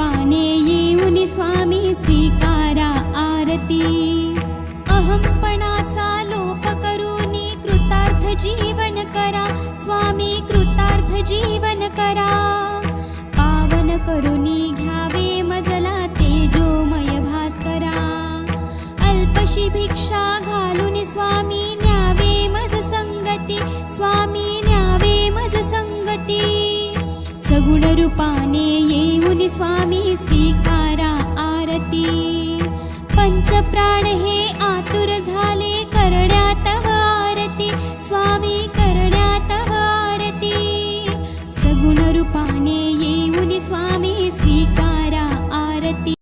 रूपाने येऊन स्वामी स्वीकारा आरती. अहंपणाचा लोप करूनी कृतार्थ जीवन करा. स्वामी कृतार्थ जीवन करा. पावन करुणी घ्यावे मजला तेजोमय भास्करा. अल्पशी भिक्षा घालून स्वामी न्यावे मज संगती. स्वामी न्यावे मज संगती. सगुण रूपाने स्वामी स्वीकारा आरती। पञ्चप्राण हे आतुर झाले करण्यात आरती। स्वामी करण्यात आरती। सगुण रूपाने येऊन स्वामी